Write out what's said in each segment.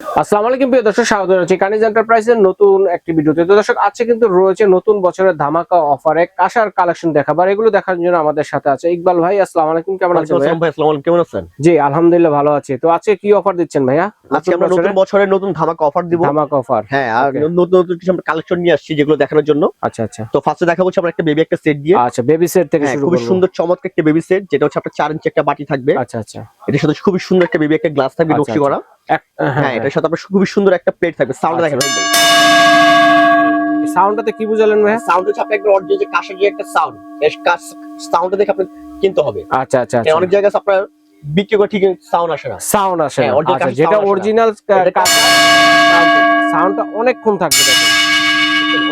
আসসালামু আলাইকুম প্রিয় দর্শক স্বাগত জানাচ্ছি কানিজ এন্টারপ্রাইজের নতুন একটি ভিডিওতে। তো দর্শক আছে কিন্তু রয়েছে নতুন বছরের ধামাকা অফারে কাঁসার কালেকশন দেখাবার। এগুলো দেখার জন্য আমাদের সাথে আছে ইকবাল ভাই। আসসালামু আলাইকুম কেমন আছেন ভাই আসসালামু আলাইকুম কেমন আছেন? জি আলহামদুলিল্লাহ ভালো আছি। তো আজকে কি অফার দিচ্ছেন ভাইয়া? আজকে আমরা নতুন বছরের নতুন ধামাকা অফার দিব। ধামাকা অফার হ্যাঁ আর নতুন নতুন কিছু আমরা কালেকশন নিয়ে আসছি যেগুলো দেখানোর জন্য। আচ্ছা আচ্ছা। তো ফার্স্টে দেখাবো আমরা একটা বেবি একটা সেট দিয়ে। আচ্ছা বেবি সেট থেকে হ্যাঁ শুরু করব। সুন্দর চমৎকার একটা বেবি সেট যেটা হচ্ছে আপনার চার ইঞ্চি একটা বাটি থাকবে। আচ্ছা আচ্ছা। এটার সাথে খুবই সুন্দর একটা বেবি একটা গ্লাস থাকবে আচ্ছা, নকশি করা। এক হ্যাঁ হ্যাঁ এটার সাথে আপনার খুবই সুন্দর একটা প্লেট থাকবে। সাউন্ড আচ্ছা। দেখেন সাউন্ডটাতে কি বুঝালেন ভাইয়া? সাউন্ড হচ্ছে আপনার একটা অরিজিনাল যে কাশের যে একটা সাউন্ড সাউন্ডটা দেখে আপনি কিনতে হবে। আচ্ছা আচ্ছা কারণ অনেক জায়গায় আপনার বিক্রি করে ঠিক সাউন্ড আসে না। সাউন্ড আসে হ্যাঁ, না। আচ্ছা যেটা। অরিজিনাল সাউন্ডটা অনেকক্ষণ থাকবে দেখেন।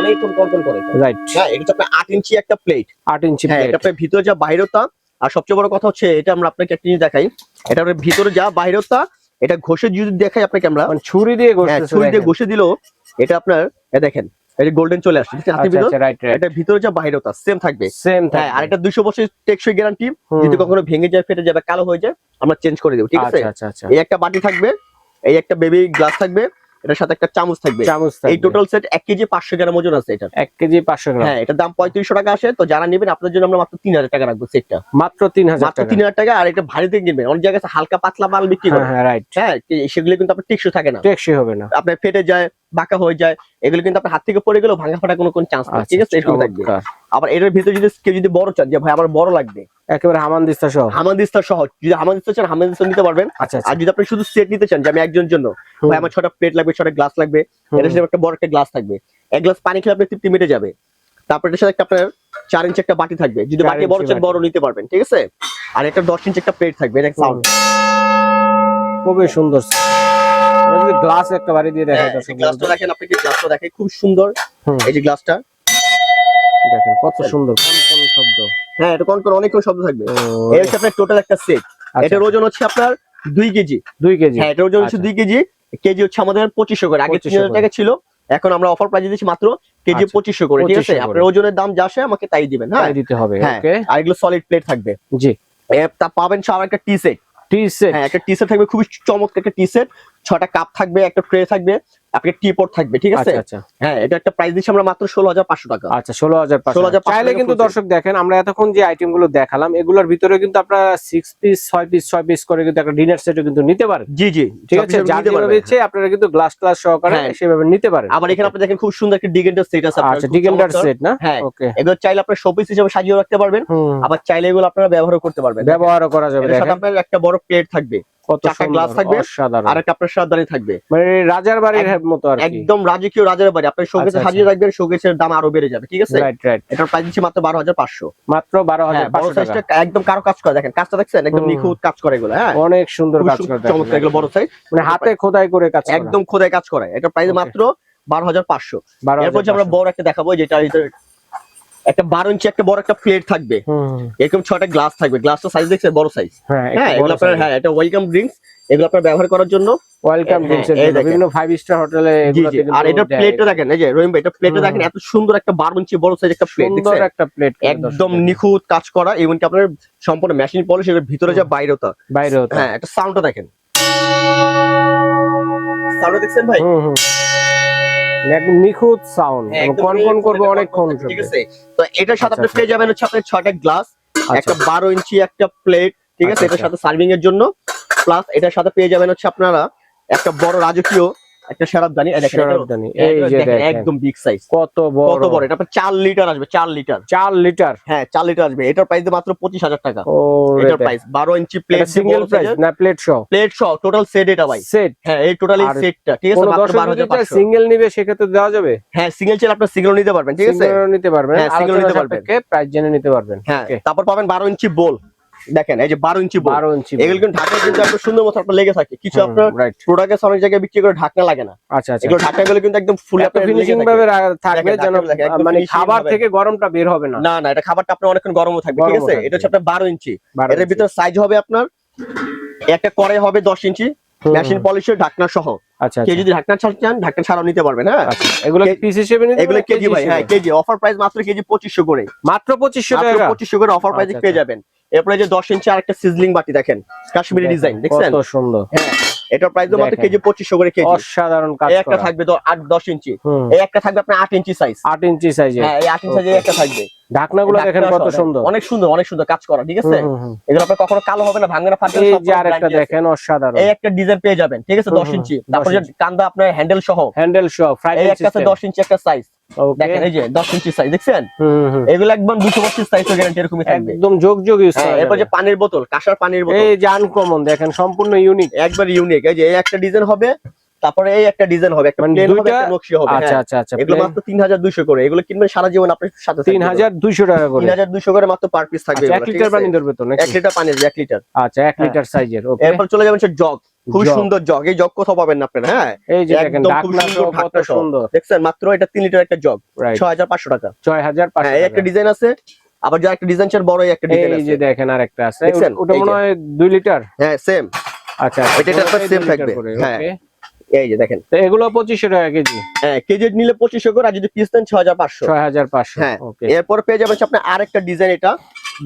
অনেকক্ষণ কন্ট্রোল করে রাইট হ্যাঁ এটা আপনার ইঞ্চি একটা প্লেট ইঞ্চি হ্যাঁ এটা আপনার ভিতরে যা বাইরেটা আর সবচেয়ে বড় কথা হচ্ছে এটা আমরা আপনাকে একটা জিনিস দেখাই। এটা ভিতরে যা বাইরেটা এটা ঘষে যদি দেখাই আপনাকে আমরা মানে ছুরি দিয়ে হ্যাঁ, ছুরি দিয়ে ঘষে দিলেও এটা আপনার দেখেন এই গোল্ডেন চলে আসছে আচ্ছা আচ্ছা এটা ভিতরে যা সেম থাকবে। সেম হ্যাঁ আর এটা দুইশো বছর টেকসই গ্যারান্টি হুম। যদি কখনো ভেঙে যায় ফেটে যাবে কালো হয়ে যায় আমরা চেঞ্জ করে দেবো ঠিক আছে? আচ্ছা এই একটা বাটি থাকবে এই একটা বেবি গ্লাস থাকবে এটার সাথে একটা চামচ থাকবে। চামচ এই টোটাল সেট এক কেজি পাঁচশো গ্রাম ওজন আছে এটা এক কেজি পাঁচশো গ্রাম। হ্যাঁ এটার দাম পঁয়ত্রিশশো টাকা আসে। তো যারা নেবেন আপনার জন্য আমরা মাত্র তিন হাজার টাকা রাখব সেটটা মাত্র তিন হাজার মাত্র তিন হাজার টাকা আর এটা ভারী থেকে কিনবেন অনেক জায়গায় হালকা পাতলা মাল বিক্রি করে হ্যাঁ। হ্যাঁ রাইট হ্যাঁ সেগুলো কিন্তু আপনার টেকসই থাকে না। টেকসই হবে না। আপনার ফেটে যায় বাঁকা হয়ে যায় এগুলো কিন্তু আপনার হাত থেকে পড়ে গেলেও ভাঙা ফাটা কোনো কোনো চান্স নেই ঠিক আছে? এরকম থাকবে। আবার এটার ভিতরে যদি কেউ যদি বড় চান যে ভাই আমার বড় লাগবে। একেবারে হামান দিস্তা সহ। হামাদিস্তা সহ যদি হামাদিস্তা চান হামাদিস্তা নিতে পারবেন। আচ্ছা আচ্ছা। আর যদি আপনি শুধু সেট নিতে চান যে আমি একজনের জন্য ভাই আমার ছটা প্লেট লাগবে ছটা গ্লাস লাগবে এটার সাথে একটা বড় একটা গ্লাস থাকবে। এক গ্লাস পানি খেলে আপনার তৃপ্তি মিটে যাবে। তারপর এটার সাথে একটা আপনার চার ইঞ্চি একটা বাটি থাকবে। যদি বাটি বড় চান বড় নিতে পারবেন ঠিক আছে? আর একটা দশ ইঞ্চি একটা প্লেট থাকবে এটা সাউন্ড খুবই সুন্দর। গ্লাস একটা বাড়ি দিয়ে দেখাই দর্শক গ্লাসটা দেখেন আপনাকে গ্লাসটা দেখেন? খুব সুন্দর। এই যে গ্লাসটা দেখেন কত সুন্দর। কোন কোন শব্দ? হ্যাঁ এটা কোন কোন অনেকক্ষণ শব্দ থাকবে। হচ্ছে আপনার টোটাল একটা সেট আচ্ছা, এটার ওজন হচ্ছে আপনার দুই কেজি। দুই কেজি। হ্যাঁ এটার ওজন হচ্ছে আচ্ছা। দুই কেজি। কেজি হচ্ছে আমাদের পঁচিশশো করে। আগে 2500 টাকা ছিল এখন আমরা অফার প্রাইজে দিচ্ছি মাত্র কেজি আচ্ছা, পঁচিশশো করে ঠিক আছে? আপনার ওজনের দাম যা আসে আমাকে তাই দিবেন হ্যাঁ? দিতে হবে হ্যাঁ ওকে আর এগুলো সলিড প্লেট থাকবে। জি। তা পাবেন সব একটা টি সেট টি সেট হ্যাঁ একটা টি সেট থাকবে খুবই চমৎকার একটা টি সেট ছটা কাপ থাকবে একটা ট্রে থাকবে। আপনার থাকবে ঠিক আছে? আচ্ছা আচ্ছা। হ্যাঁ এটা একটা প্রাইস দিচ্ছি আমরা মাত্র ষোলো হাজার পাঁচশো টাকা। আচ্ছা ষোলো হাজার 16,500 চাইলে কিন্তু দর্শক দেখেন আমরা এতক্ষণ যে আইটেমগুলো দেখালাম এগুলোর ভিতরে কিন্তু আপনারা সিক্স পিস ছয় পিস ছয় পিস করে কিন্তু একটা ডিনার সেটও কিন্তু নিতে পারেন। জি জি ঠিক আছে? যেভাবে আপনারা কিন্তু গ্লাস ক্লাস সহকারে হ্যাঁ। সেভাবে নিতে পারেন। আবার এখানে আপনি দেখেন খুব সুন্দর একটা ডিগেন্ডার সেট আছে আচ্ছা ডিগেন্ডার সেট না? হ্যাঁ। ওকে এগুলো চাইলে আপনার শোপিস হিসেবে সাজিয়ে রাখতে পারবেন। আবার চাইলে এগুলো আপনারা ব্যবহারও করতে পারবেন। ব্যবহারও করা যাবে দেখেন। আপনার একটা বড় প্লেট থাকবে। কত glass থাকবে, আর একটা আপনার থাকবে। মানে রাজার বাড়ির মতো আর একদম রাজকীয় রাজার বাড়ি। আপনি শোকেসে সাজিয়ে রাখবেন শোকেসের দাম আরও বেড়ে যাবে ঠিক আছে? রাইট রাইট এটার প্রাইস দিচ্ছি মাত্র বারো হাজার পাঁচশো। মাত্র বারো হাজার হ্যাঁ বড় সাইজটা একদম কারও কাজ করে। দেখেন কাজটা দেখছেন? একদম। নিখুঁত কাজ করে এগুলো হ্যাঁ? অনেক সুন্দর কাজ করে চমৎকার এগুলো বড় সাইজ মানে হাতে খোদাই করে কাজ একদম খোদাই কাজ করে। এটার প্রাইস মাত্র বারো হাজার পাঁচশো। বারো এরপর যে হাজার আমরা বড় একটা দেখাবো যেটা একটা বারো ইঞ্চি একটা বড় একটা প্লেট থাকবে। এরকম ছটা গ্লাস থাকবে। গ্লাসটা সাইজ দেখছেন বড় সাইজ হ্যাঁ হ্যাঁ এগুলো আপনার হ্যাঁ এটা ওয়েলকাম ড্রিঙ্কস এগুলো আপনার ব্যবহার করার জন্য ওয়েলকাম হ্যাঁ, ড্রিঙ্কস বিভিন্ন ফাইভ স্টার হোটেলে আর এটা প্লেটটা দেখেন এই যে রহিম ভাই এটা প্লেটটা দেখেন এত সুন্দর একটা বারো ইঞ্চি বড় সাইজ একটা প্লেট সুন্দর একটা প্লেট একদম নিখুঁত কাজ করা এমনকি আপনার সম্পূর্ণ মেশিন পলিশ এর ভিতরে যা বাইরেটা। বাইরে হতো হ্যাঁ একটা সাউন্ডটা দেখেন। সাউন্ড দেখছেন ভাই? হুম হুম। একদম নিখুঁত সাউন্ড হ্যাঁ, একদম কন কন করবে অনেকক্ষণ ঠিক আছে? তো এটার সাথে আচ্ছা, আপনি পেয়ে যাবেন হচ্ছে আপনার ছয়টা গ্লাস আচ্ছা। একটা বারো ইঞ্চি একটা প্লেট ঠিক আছে? আচ্ছা, এটার আচ্ছা। সাথে সার্ভিং এর জন্য। প্লাস এটার সাথে পেয়ে যাবেন হচ্ছে আপনারা একটা বড় রাজকীয় একটা সেরাপদানি এই যে দেখেন, একদম বিগ সাইজ কত বড়। কত বড় এটা আপনার চার লিটার আসবে চার লিটার চার লিটার হ্যাঁ চার লিটার আসবে এটার প্রাইস মাত্র পঁচিশ হাজার টাকা। ও এটার প্রাইস বারো ইঞ্চি প্লেট সিঙ্গেল প্রাইস না প্লেট সহ? প্লেট সহ টোটাল সেট এটা ভাই। সেট হ্যাঁ এই টোটাল এই সেটটা ঠিক আছে মাত্র দর্শক বারো যদি হাজার পাঁচশো। সিঙ্গেল নিবে সেক্ষেত্রে দেওয়া যাবে? হ্যাঁ সিঙ্গেল চেল আপনার সিঙ্গেল নিতে পারবেন ঠিক আছে? সিঙ্গেল নিতে পারবেন। হ্যাঁ, single নিতে পারবেন। প্রাইস জেনে নিতে পারবেন। হ্যাঁ তারপর পাবেন বারো ইঞ্চি বোল দেখেন এই যে বারো ইঞ্চি বারো ইঞ্চি এগুলো কিন্তু ঢাকা কিন্তু আপনার সুন্দর মতো আপনার লেগে থাকে। কিছু আপনার রাইট প্রোডাক্ট অনেক জায়গায় বিক্রি করে ঢাকনা লাগে না। আচ্ছা আচ্ছা। এগুলো ঢাকনা গুলো কিন্তু একদম ফুল এত ফিনিশিং ভাবে থাকবে যেন মানে খাবার থেকে গরমটা বের হবে না। না না এটা খাবারটা আপনার অনেকক্ষণ গরমও থাকবে ঠিক আছে? এটা হচ্ছে আপনার বারো ইঞ্চি। এটার ভিতরে সাইজ হবে আপনার একটা কড়াই হবে দশ ইঞ্চি মেশিন পলিশের ঢাকনা সহ। আচ্ছা কেউ আচ্ছা। যদি ঢাকনা ছাড় চান ঢাকনা ছাড়াও নিতে পারবেন হ্যাঁ আচ্ছা এগুলো পিস হিসেবে এগুলো কেজি ভাই হ্যাঁ কেজি অফার প্রাইস মাত্র কেজি পঁচিশশো করে। মাত্র পঁচিশশো মাত্র টাকা? পঁচিশশো করে অফার প্রাইসে আচ্ছা, পেয়ে। যাবেন। এরপরে যে দশ ইঞ্চি আর একটা সিজলিং বাটি দেখেন কাশ্মীরি ডিজাইন দেখছেন? কত সুন্দর। হ্যাঁ প্রাইস মাত্র কেজি করে কেজি। অসাধারণ কাজ একটা থাকবে তো আট দশ ইঞ্চি। হুম। এই একটা থাকবে আপনার আট ইঞ্চি সাইজ আট ইঞ্চি সাইজে হ্যাঁ এই আট ইঞ্চি সাইজের একটা থাকবে। ঢাকনাগুলো দেখেন কত সুন্দর। অনেক সুন্দর অনেক সুন্দর কাজ করা ঠিক আছে। এগুলো আপনার কখনো কালো হবে না ভাঙবে না ফাটবে এই যে আরেকটা দেখেন অসাধারণ। এই একটা ডিজাইন পেয়ে যাবেন ঠিক আছে? হুম, দশ হুম, ইঞ্চি। তারপর যে কান্দা আপনার হ্যান্ডেল সহ। হ্যান্ডেল সহ এই একটা ইঞ্চি একটা সাইজ দেখেন এই যে দশ ইঞ্চি সাইজ দেখছেন? এগুলো একদম দুশো পঁচিশ সাইজ গ্যারান্টি এরকমই থাকবে। একদম যোগ যোগ ইউজ হ্যাঁ এরপর যে পানির বোতল কাঁসার পানির বোতল। এই যে আনকমন দেখেন সম্পূর্ণ ইউনিক একবার ইউনিক এই যে এই একটা ডিজাইন হবে তারপরে এই একটা ডিজাইন হবে একটা মানে প্লেন হবে দুইটা- একটা নকশি হবে আচ্ছা হ্যাঁ। আচ্ছা আচ্ছা এগুলো মাত্র তিন হাজার দুইশো করে এগুলো কিনবেন সারা জীবন আপনার সাথে হাজার দুইশো টাকা করে। তিন হাজার দুইশো করে মাত্র পার পিস থাকবে আচ্ছা, এক লিটার? পানি ধরবে তো নাকি? এক লিটার পানি এক লিটার। আচ্ছা এক লিটার সাইজের ওকে এরপর চলে যাবেন সে জগ খুব সুন্দর জগ এই জগ কোথাও পাবেন না আপনারা হ্যাঁ? এই যে দেখেন ঢাকনা সুন্দর কত সুন্দর। দেখছেন মাত্র এটা তিন লিটার একটা জগ রাইট ছয় হাজার পাঁচশো টাকা। ছয় হাজার পাঁচশো হ্যাঁ একটা ডিজাইন আছে আবার যে একটা ডিজাইন চার বড় একটা ডিজাইন আছে। এই যে দেখেন আর একটা আছে? ওটা মনে হয় দুই লিটার? হ্যাঁ সেম আচ্ছা একটা same দুই লিটার থাকবে। হ্যাঁ। এই যে দেখেন। তো এগুলো পঁচিশশো টাকা কেজি। হ্যাঁ কেজি নিলে পঁচিশশো করে আর যদি পিস দেন ছয় হাজার পাঁচশো। ছয় হাজার পাঁচশো হ্যাঁ এরপর পেয়ে যাবেন আপনার আরেকটা ডিজাইন এটা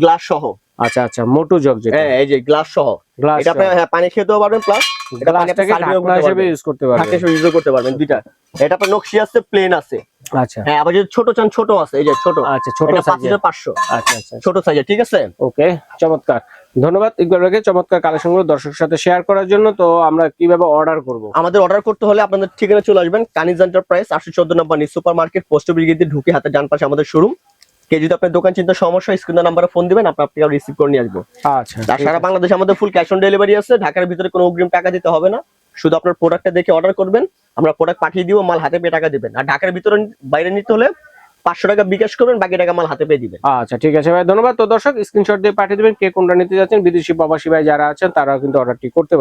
গ্লাস সহ। আচ্ছা আচ্ছা মোটু জগ যেটা। হ্যাঁ এই যে গ্লাস সহ। গ্লাস এটা আপনি হ্যাঁ পানি খেতেও পারবেন প্লাস এটা পানি আপনি গ্লাসটাকে ঢাকনা হিসেবে পারবেন। ইউজ করতে পারবেন। ঢাকা হিসেবে ইউজ করতে পারবেন দুইটা। এটা আপনার নকশি আছে প্লেন আছে। আচ্ছা। হ্যাঁ আবার যদি ছোট চান ছোট আছে এই যে ছোট। আচ্ছা ছোট হাজার পাঁচশো। আচ্ছা আচ্ছা। ছোট সাইজের ঠিক আছে? ওকে চমৎকার। ধন্যবাদ ইকবাল ভাইকে চমৎকার কালেকশনগুলো দর্শকের সাথে শেয়ার করার জন্য। তো আমরা কীভাবে অর্ডার করব? আমাদের অর্ডার করতে হলে আপনাদের ঠিকানা চলে আসবেন কানিজ এন্টারপ্রাইজ আটশো চোদ্দ number new super market post ব্রিগেডে ঢুকে হাতে ডান পাশে আমাদের শোরুম কে যদি আপনার দোকান চিন্তা সমস্যা স্ক্রিনের নাম্বারে ফোন দিবেন আমরা আপনাকে রিসিভ করে নিয়ে আসব। আচ্ছা আর সারা বাংলাদেশে আমাদের ফুল ক্যাশ অন ডেলিভারি আছে ঢাকার ভিতরে কোনো অগ্রিম টাকা দিতে হবে না। শুধু আপনার প্রোডাক্টটা দেখে অর্ডার করবেন আমরা প্রোডাক্ট পাঠিয়ে দিব মাল হাতে পেয়ে টাকা দিবেন। আর ঢাকার ভিতরে বাইরে নিতে হলে পাঁচশো টাকা বিকাশ করবেন বাকি টাকা মাল হাতে পেয়ে দিবেন। আচ্ছা ঠিক আছে ভাই ধন্যবাদ। তো দর্শক স্ক্রিনশট দিয়ে পাঠিয়ে দেবেন কে কোনটা নিতে যাচ্ছেন বিদেশি প্রবাসী ভাই যারা আছেন তারাও কিন্তু অর্ডারটি করতে